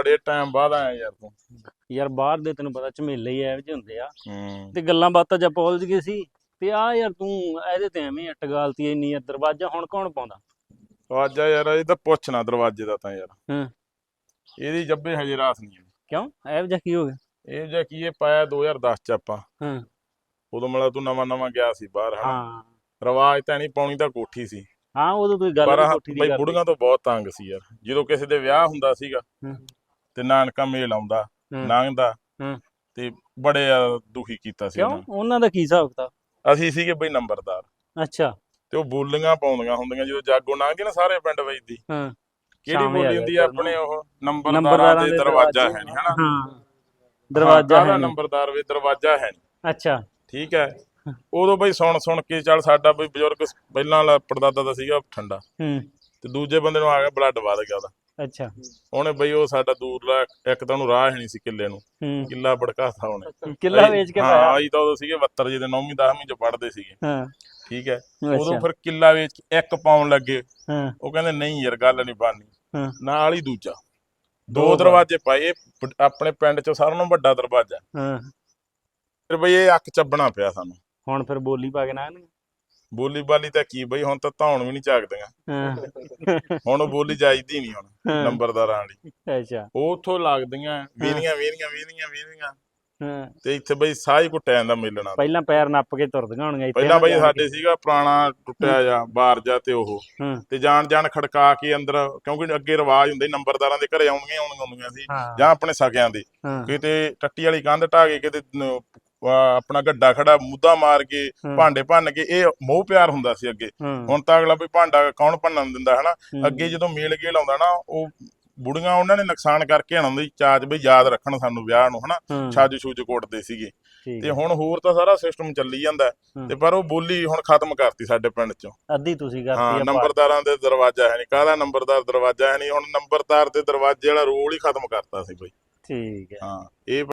ਬੜੇ ਟਾਈਮ ਬਾਅਦ ਆਇਆ ਯਾਰ ਤੂੰ। ਯਾਰ ਬਾਹਰ ਦੇ ਤੈਨੂੰ ਪਤਾ ਝਮੇਲੇ ਹੀ ਜਿਹੇ ਹੁੰਦੇ ਆ। ਹੂੰ। ਤੇ ਗੱਲਾਂ ਬਾਤਾਂ ਜਾਂ ਪਹੁੰਚ ਗਏ ਸੀ ਤੇ ਆ ਯਾਰ ਤੂੰ ਇਹਦੇ ਤੇ ਐਵੇਂ ਅੱਟ ਗਾਲਤੀ ਇੰਨੀ ਆ ਦਰਵਾਜ਼ਾ ਹੁਣ ਕੌਣ ਪਾਉਂਦਾ? ਆਜਾ ਯਾਰ ਇਹ ਤਾਂ ਪੁੱਛਣਾ ਦਰਵਾਜ਼ੇ ਦਾ ਤਾਂ ਯਾਰ। ਹੂੰ। ਇਹਦੀ ਜੱਬੇ ਹਜੇ ਰਾਸ ਨਹੀਂ ਆਈ। ਕਿਉਂ? ਇਹੋ ਜਿਹਾ ਕੀ ਹੋ ਗਿਆ? ਇਹ ਜਿਹਾ ਕੀ ਇਹ ਪਾਇਆ 2010 ਚ ਆਪਾਂ। ਹਾਂ। ਉਦੋਂ ਮਤਲਬ ਤੂੰ ਨਵਾਂ ਨਵਾਂ ਗਿਆ ਸੀ ਬਾਹਰ ਹਨਾ? ਹਾਂ। ਰਵਾਜ ਤਾਂ ਨਹੀਂ ਪਾਉਣੀ ਤਾਂ ਕੋਠੀ ਸੀ। ਹਾਂ ਉਦੋਂ ਕੋਈ ਗੱਲ ਪਰ ਨੀ ਆਹ ਕੋਠੀ ਦੀ ਬਈ। ਬੁੜੀਆਂ ਤੋਂ ਬਹੁਤ ਤੰਗ ਸੀ ਯਾਰ। ਜਦੋਂ ਕਿਸੇ ਦੇ ਵਿਆਹ ਹੁੰਦਾ ਸੀਗਾ ਹੂੰ। ਤੇ ਨਾਨਕਾ ਮੇਲ ਆਉਂਦਾ ਹੂੰ। ਲੰਘਦਾ ਹੂੰ। ਤੇ ਬੜੇ ਦੁਖੀ ਕੀਤਾ ਸੀ ਕਿਉਂ? ਉਹਨਾਂ। ਉਹਨਾਂ ਦਾ ਕੀ ਹਿਸਾਬ ਕਿਤਾਬ। ਅਸੀਂ ਸੀਗੇ ਬਈ ਨੰਬਰਦਾਰ। ਅੱਛਾ। ਤੇ ਉਹ ਬੋਲੀਆਂ ਪਾਉਂਦੀਆਂ ਹੁੰਦੀਆਂ ਜਦੋਂ ਜਾਗੋ ਲੰਘਦੀ ਨਾ ਸਾਰੇ ਪਿੰਡ ਵੱਜਦੀ ਹਾਂ। ਕਿਹੜੀ ਸ਼ਾਮੇ ਆ ਬੋਲੀ ਹੁੰਦੀ ਆ। ਆਪਣੇ ਉਹ? ਨੰਬਰਦਾਰਾਂ ਨੰਬਰਦਾਰਾਂ ਦੇ ਦੇ ਦਰਵਾਜ਼ਾ ਦਰਵਾਜ਼ੇ। ਹੈ ਨਹੀਂ ਹਨਾ? ਹਾਂ। ਦਰਵਾਜ਼ਾ ਕਾਹਦਾ ਹੈ ਨੀ। ਨੰਬਰਦਾਰ ਵੀ ਦਰਵਾਜ਼ਾ ਹੈ ਨਹੀਂ ਅੱਛਾ। ਠੀਕ ਹੈ। ਉਦੋਂ ਬਈ ਸੁਣ ਸੁਣ ਕੇ ਚੱਲ ਸਾਡਾ ਬਈ ਬਜ਼ੁਰਗ ਪਹਿਲਾਂ ਵਾਲਾ ਪੜਦਾਦਾ ਦਾ ਸੀਗਾ ਠੰਡਾ। ਹੂੰ। ਤੇ ਦੂਜੇ ਬੰਦੇ ਨੂੰ ਆ ਗਿਆ ਬਲੱਡ ਵੱਧ ਗਿਆ ਉਹਦਾ। ਅੱਛਾ। ਉਹਨੇ ਬਈ ਉਹ ਸਾਡਾ ਦੂਰਲਾ ਇੱਕ ਤਾਂ ਉਹਨੂੰ ਰਾਹ ਹੈ ਨਹੀਂ ਸੀ ਕਿੱਲੇ ਨੂੰ। ਹੂੰ। ਕਿੱਲਾ ਭੜਕਾਤਾ ਉਹਨੇ। ਕਿੱਲਾ ਵੇਚ ਕੇ ਹਾਂ ਅਸੀਂ ਤਾਂ ਉਦੋਂ ਸੀਗੇ 72 ਜਿਹਦੇ 9ਵੀਂ 10ਵੀਂ ਚ ਪੜ੍ਹਦੇ ਸੀਗੇ। ਹਾਂ। ਠੀਕ ਹੈ। ਉਦੋਂ ਫਿਰ ਕਿੱਲਾ ਵੇਚ ਕੇ ਇੱਕ ਪਾਉਣ ਲੱਗੇ। ਹਾਂ। ਉਹ ਕਹਿੰਦੇ ਨਹੀਂ ਯਾਰ ਗੱਲ ਨਹੀਂ ਬਣਨੀ। ਹਾਂ। ਨਾਲ ਹੀ ਦੂਜਾ। ਦੋ ਦਰਵਾਜ਼ੇ। ਪਾਏ। ਆਪਣੇ ਪਿੰਡ ਚ ਸਾਰਿਆਂ ਨਾਲੋਂ ਵੱਡਾ ਦਰਵਾਜ਼ਾ। ਹਾਂ। ਫਿਰ ਬਈ ਇਹ ਅੱਖ ਚੱਬਣਾ ਪਿਆ ਸਾਨੂੰ। ਹੁਣ ਫਿਰ ਬੋਲੀ ਪਾ ਕੇ ਨਾ ਇਹਨੂੰ। ਬੋਲੀ ਬਾਲੀ ਤਾਂ ਕੀ ਬਈ ਹੁਣ ਤਾਂ ਧੌਣ ਵੀ ਨਹੀਂ ਝਾਕਦੀਆਂ। ਹੁਣ ਉਹ ਬੋਲੀ ਜਾਈਦੀ ਨਹੀਂ ਹੁਣ। ਨੰਬਰਦਾਰਾਂ ਵਾਲੀ ਅੱਛਾ। ਉਹ ਉੱਥੋਂ ਲੱਗਦੀਆਂ ਵੀਰੀਆਂ ਵੀਰੀਆਂ ਵੀਰੀਆਂ ਵੀਰੀਆਂ ਹਾਂ। ਤੇ ਇੱਥੇ ਬਈ ਸਾਹ ਹੀ ਘੁੱਟਿਆ ਜਾਂਦਾ ਮਿਲਣਾ। ਪਹਿਲਾਂ ਪੈਰ ਨੱਪ ਕੇ ਤੁਰਦੀਆਂ ਹੋਣਗੀਆਂ ਇੱਥੇ ਪਹਿਲਾਂ ਬਈ ਸਾਡੇ ਸੀਗਾ ਪੁਰਾਣਾ ਟੁੱਟਿਆ ਜਾ ਬਾਰ ਜਾ ਤੇ ਉਹ। ਤੇ ਜਾਣ ਜਾਣ ਖੜਕਾ ਕੇ ਅੰਦਰ ਕਿਉਂਕਿ ਅੱਗੇ ਰਿਵਾਜ ਹੁੰਦੇ ਨੰਬਰਦਾਰਾਂ ਦੇ ਘਰੇ ਆਉਣਗੀਆਂ ਆਉਣਗੀਆਂ ਸੀ ਜਾਂ ਆਪਣੇ ਸਕਿਆਂ ਦੇ। ਕਿਤੇ ਟੱਟੀ ਵਾਲੀ ਕੰਧ ਢਾ ਕੇ ਕਿਤੇ ਆਪਣਾ ਗੱਡਾ ਖੜਾ ਮੁੱਦਾ ਮਾਰ ਕੇ। ਭਾਂਡੇ ਭੰਨ ਕੇ ਇਹ ਮੋਹ ਪਿਆਰ ਹੁੰਦਾ ਸੀ ਅੱਗੇ। ਹੁਣ ਤਾਂ ਅਗਲਾ ਵੀ ਭਾਂਡਾ ਕੌਣ ਭੰਨਣ ਦਿੰਦਾ ਹਨਾ। ਅੱਗੇ ਜਦੋਂ ਮੇਲ ਗੇਲ ਆਉਂਦਾ ਨਾ ਉਹ ਬੁੜੀਆਂ ਉਹਨਾਂ ਨੇ ਨੁਕਸਾਨ ਕਰਕੇ ਆਉਂਦੀ ਚਾਚ ਬਈ ਯਾਦ ਰੱਖਣ ਸਾਨੂੰ ਵਿਆਹ ਨੂੰ ਹਨਾ? ਛੱਜ ਛੂਜ ਕੋਟਦੇ ਸੀਗੇ। ਤੇ। ਹੁਣ ਹੋਰ ਤਾਂ ਸਾਰਾ ਸਿਸਟਮ ਚੱਲੀ ਜਾਂਦਾ। ਤੇ ਪਰ ਉਹ ਬੋਲੀ ਹੁਣ ਖਤਮ ਕਰਤੀ ਸਾਡੇ ਪਿੰਡ ਚੋਂ। ਅੱਧੀ ਤੁਸੀਂ ਕਰਤੀ ਹਾਂ ਆ ਨੰਬਰਦਾਰਾਂ ਦੇ ਦਰਵਾਜ਼ਾ ਹੈ ਨਹੀਂ ਕਾਹਦਾ ਨੰਬਰਦਾਰ ਦਰਵਾਜ਼ਾ ਹੈ ਨਹੀਂ ਹੁਣ ਨੰਬਰਦਾਰ ਦੇ ਦਰਵਾਜ਼ੇ ਵਾਲਾ ਰੋਲ ਹੀ ਖਤਮ ਕਰਤਾ ਸੀ ਬਈ। ਠੀਕ ਹੈ। ਹਾਂ ਇਹ